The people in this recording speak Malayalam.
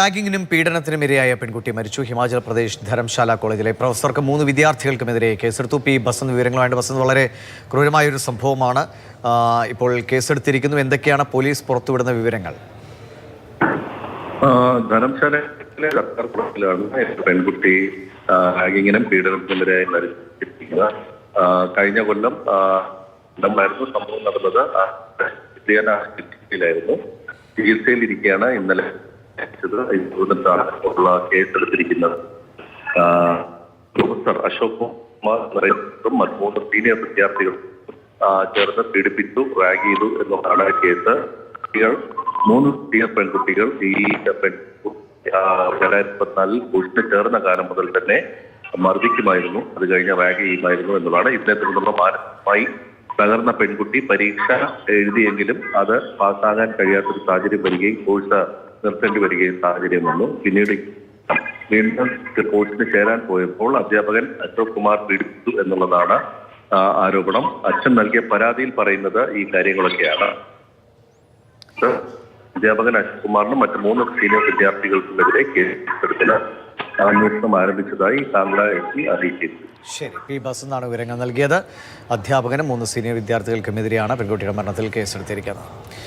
റാഗിങ്ങിനും പീഡനത്തിനും ഇരയായ പെൺകുട്ടി മരിച്ചു. ഹിമാചൽ പ്രദേശ് ധരംശാല കോളേജിലെ പ്രൊഫസർക്ക് മൂന്ന് വിദ്യാർത്ഥികൾക്കുമെതിരെ കേസെടുത്തു. പി ബസന്ത് വിവരങ്ങളുമായിട്ട് ബസന്ത് വളരെ ക്രൂരമായ ഒരു സംഭവമാണ് ഇപ്പോൾ കേസെടുത്തിരിക്കുന്നു. എന്തൊക്കെയാണ് പോലീസ് പുറത്തുവിടുന്ന വിവരങ്ങൾ? പെൺകുട്ടി ആ, റാഗിങ്ങിനും പീഡനത്തിനെതിരായി മരിച്ചിരിക്കുന്നത്. കഴിഞ്ഞ കൊല്ലം സംഭവം നടന്നത്. ചികിത്സയിലിരിക്കെയാണ് ഇന്നലെ മരിച്ചത് എന്നിട്ടാണ് ഉള്ള പ്രൊഫസർ അശോക് കുമാർ മൂന്ന് സീനിയർ വിദ്യാർത്ഥികൾ ചേർന്ന് പീഡിപ്പിച്ചു റാഗ് ചെയ്തു എന്നുള്ളതാണ് കേസ് കുട്ടികൾ മൂന്ന് സീനിയർ പെൺകുട്ടികൾ ഈ രണ്ടായിരത്തി പതിനാലിൽ കോഴ്സിന് ചേർന്ന കാലം മുതൽ തന്നെ മർദ്ദിക്കുമായിരുന്നു. അത് കഴിഞ്ഞ റാഗ് ചെയ്യുമായിരുന്നു എന്നുള്ളതാണ്. ഇതിനെ തുടർന്നുള്ള മാനസികമായി തകർന്ന പെൺകുട്ടി പരീക്ഷ എഴുതിയെങ്കിലും അത് പാസ്സാകാൻ കഴിയാത്തൊരു സാഹചര്യം വരികയും കോഴ്സ് നിർത്തേണ്ടി വരികയും സാഹചര്യം വന്നു പിന്നീട് വീണ്ടും കോഴ്സിന് ചേരാൻ പോയപ്പോൾ അധ്യാപകൻ അശോക് കുമാർ പീഡിപ്പിച്ചു എന്നുള്ളതാണ് ആരോപണം. അച്ഛൻ നൽകിയ പരാതിയിൽ പറയുന്നത് ഈ കാര്യങ്ങളൊക്കെയാണ്. അധ്യാപകൻ അശോക് കുമാറിനും മറ്റു മൂന്ന് സീനിയർ വിദ്യാർത്ഥികൾക്കുമെതിരെ കേസെടുത്തിന് അന്വേഷണം ആരംഭിച്ചതായി കാംഗ്ല എസ് പി അറിയിച്ചിരുന്നു. ശരി പി ബസന്താണ് വിവരങ്ങൾ നൽകിയത്. അധ്യാപകനും മൂന്ന് സീനിയർ വിദ്യാർത്ഥികൾക്കുമെതിരെയാണ് പെൺകുട്ടിയുടെ മരണത്തിൽ കേസെടുത്തിരിക്കുന്നത്.